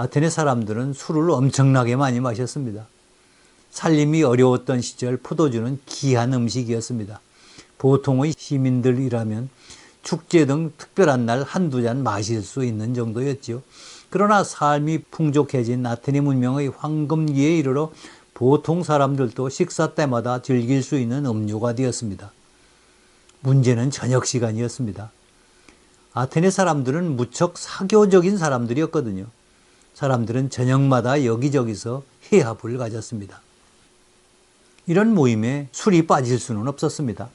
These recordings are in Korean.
아테네 사람들은 술을 엄청나게 많이 마셨습니다. 살림이 어려웠던 시절 포도주는 귀한 음식이었습니다. 보통의 시민들이라면 축제 등 특별한 날 한두 잔 마실 수 있는 정도였지요. 그러나 삶이 풍족해진 아테네 문명의 황금기에 이르러 보통 사람들도 식사 때마다 즐길 수 있는 음료가 되었습니다. 문제는 저녁 시간이었습니다. 아테네 사람들은 무척 사교적인 사람들이었거든요. 사람들은 저녁마다 여기저기서 회합을 가졌습니다. 이런 모임에 술이 빠질 수는 없었습니다.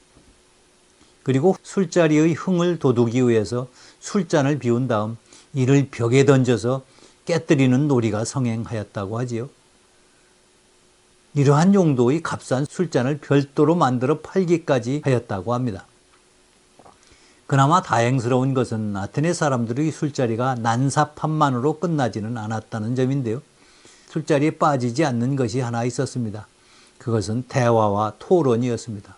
그리고 술자리의 흥을 돋우기 위해서 술잔을 비운 다음 이를 벽에 던져서 깨뜨리는 놀이가 성행하였다고 하지요. 이러한 용도의 값싼 술잔을 별도로 만들어 팔기까지 하였다고 합니다. 그나마 다행스러운 것은 아테네 사람들의 술자리가 난사판만으로 끝나지는 않았다는 점인데요. 술자리에 빠지지 않는 것이 하나 있었습니다. 그것은 대화와 토론이었습니다.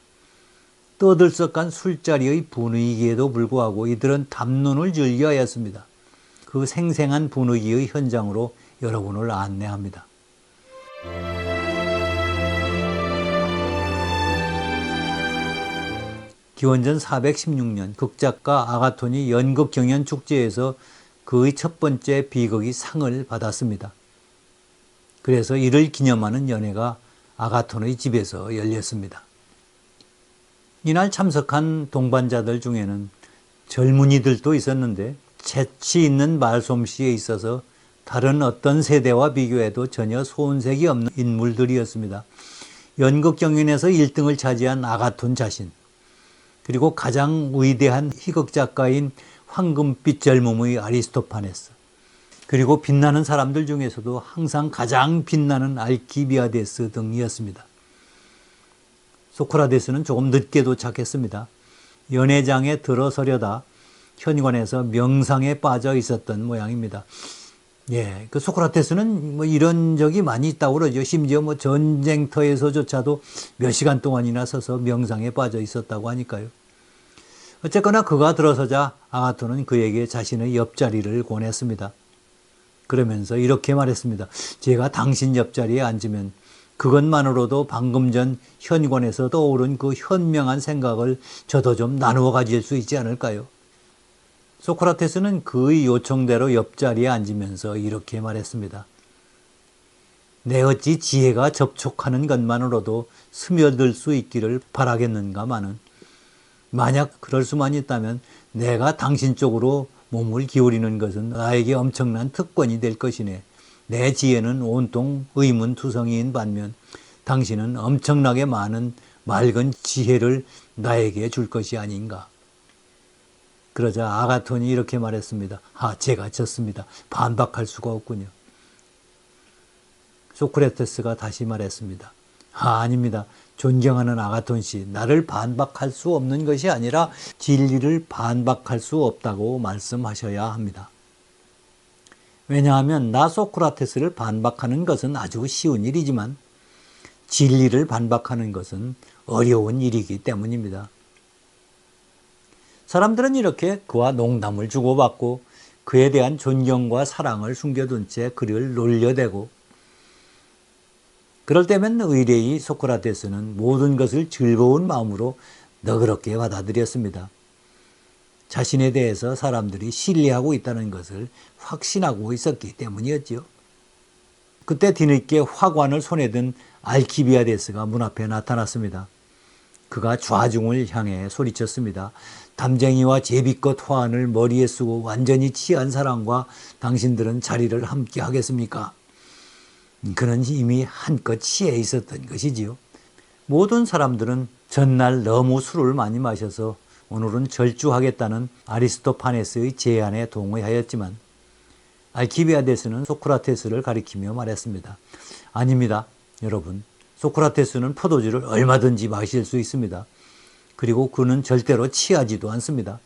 떠들썩한 술자리의 분위기에도 불구하고 이들은 담론을 즐겨하였습니다. 그 생생한 분위기의 현장으로 여러분을 안내합니다. 기원전 416년 극작가 아가톤이 연극 경연 축제에서 그의 첫 번째 비극이 상을 받았습니다. 그래서 이를 기념하는 연회가 아가톤의 집에서 열렸습니다. 이날 참석한 동반자들 중에는 젊은이들도 있었는데 재치 있는 말솜씨에 있어서 다른 어떤 세대와 비교해도 전혀 소은색이 없는 인물들이었습니다. 연극 경연에서 1등을 차지한 아가톤 자신, 그리고 가장 위대한 희극 작가인 황금빛 젊음의 아리스토파네스, 그리고 빛나는 사람들 중에서도 항상 가장 빛나는 알키비아데스 등이었습니다. 소크라테스는 조금 늦게 도착했습니다. 연회장에 들어서려다 현관에서 명상에 빠져 있었던 모양입니다. 예, 그 소크라테스는 뭐 이런 적이 많이 있다고 그러죠. 심지어 뭐 전쟁터에서조차도 몇 시간 동안이나 서서 명상에 빠져 있었다고 하니까요. 어쨌거나 그가 들어서자 아가토는 그에게 자신의 옆자리를 권했습니다. 그러면서 이렇게 말했습니다. 제가 당신 옆자리에 앉으면 그것만으로도 방금 전 현관에서 떠오른 그 현명한 생각을 저도 좀 나누어 가질 수 있지 않을까요? 소크라테스는 그의 요청대로 옆자리에 앉으면서 이렇게 말했습니다. 내 어찌 지혜가 접촉하는 것만으로도 스며들 수 있기를 바라겠는가마는 만약 그럴 수만 있다면 내가 당신 쪽으로 몸을 기울이는 것은 나에게 엄청난 특권이 될 것이네. 내 지혜는 온통 의문투성이인 반면 당신은 엄청나게 많은 맑은 지혜를 나에게 줄 것이 아닌가. 그러자 아가톤이 이렇게 말했습니다. 아, 제가 졌습니다. 반박할 수가 없군요. 소크레테스가 다시 말했습니다. 아, 아닙니다. 존경하는 아가톤 씨, 나를 반박할 수 없는 것이 아니라 진리를 반박할 수 없다고 말씀하셔야 합니다. 왜냐하면 나 소크라테스를 반박하는 것은 아주 쉬운 일이지만 진리를 반박하는 것은 어려운 일이기 때문입니다. 사람들은 이렇게 그와 농담을 주고받고 그에 대한 존경과 사랑을 숨겨둔 채 그를 놀려대고 그럴 때면 의뢰의 소크라테스는 모든 것을 즐거운 마음으로 너그럽게 받아들였습니다. 자신에 대해서 사람들이 신뢰하고 있다는 것을 확신하고 있었기 때문이었지요. 그때 뒤늦게 화관을 손에 든 알키비아데스가 문 앞에 나타났습니다. 그가 좌중을 향해 소리쳤습니다. 담쟁이와 제비꽃 화환을 머리에 쓰고 완전히 취한 사람과 당신들은 자리를 함께 하겠습니까? 그는 이미 한껏 취해 있었던 것이지요. 모든 사람들은 전날 너무 술을 많이 마셔서 오늘은 절주하겠다는 아리스토파네스의 제안에 동의하였지만 알키비아데스는 소크라테스를 가리키며 말했습니다. 아닙니다. 여러분. 소크라테스는 포도주를 얼마든지 마실 수 있습니다. 그리고 그는 절대로 취하지도 않습니다.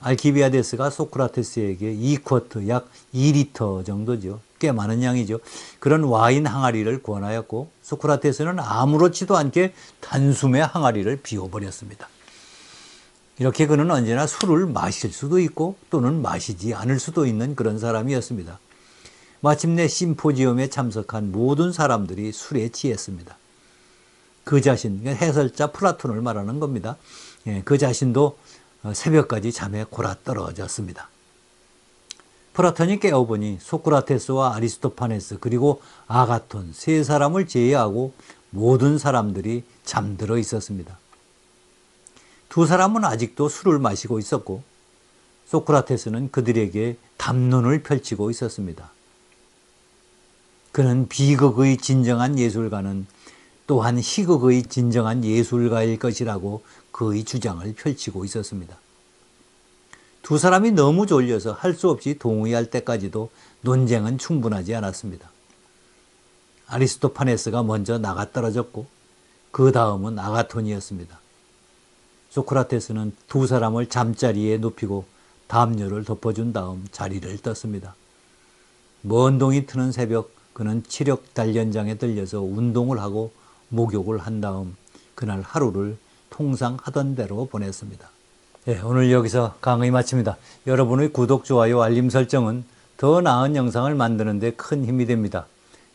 알키비아데스가 소크라테스에게 2쿼트 약 2리터 정도죠. 꽤 많은 양이죠. 그런 와인 항아리를 권하였고 소크라테스는 아무렇지도 않게 단숨에 항아리를 비워버렸습니다. 이렇게 그는 언제나 술을 마실 수도 있고 또는 마시지 않을 수도 있는 그런 사람이었습니다. 마침내 심포지엄에 참석한 모든 사람들이 술에 취했습니다. 그 자신, 해설자 플라톤을 말하는 겁니다. 예, 그 자신도 어, 새벽까지 잠에 골아 떨어졌습니다. 플라톤이 깨어보니 소크라테스와 아리스토파네스 그리고 아가톤 세 사람을 제외하고 모든 사람들이 잠들어 있었습니다. 두 사람은 아직도 술을 마시고 있었고 소크라테스는 그들에게 담론을 펼치고 있었습니다. 그는 비극의 진정한 예술가는 또한 희극의 진정한 예술가일 것이라고 그의 주장을 펼치고 있었습니다. 두 사람이 너무 졸려서 할 수 없이 동의할 때까지도 논쟁은 충분하지 않았습니다. 아리스토파네스가 먼저 나가 떨어졌고 그 다음은 아가톤이었습니다. 소크라테스는 두 사람을 잠자리에 눕히고 담요를 덮어준 다음 자리를 떴습니다. 먼 동이 트는 새벽 그는 치력 단련장에 들려서 운동을 하고 목욕을 한 다음 그날 하루를 통상 하던 대로 보냈습니다. 예, 오늘 여기서 강의 마칩니다. 여러분의 구독, 좋아요, 알림 설정은 더 나은 영상을 만드는 데 큰 힘이 됩니다.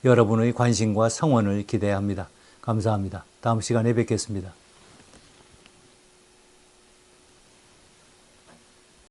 여러분의 관심과 성원을 기대합니다. 감사합니다. 다음 시간에 뵙겠습니다.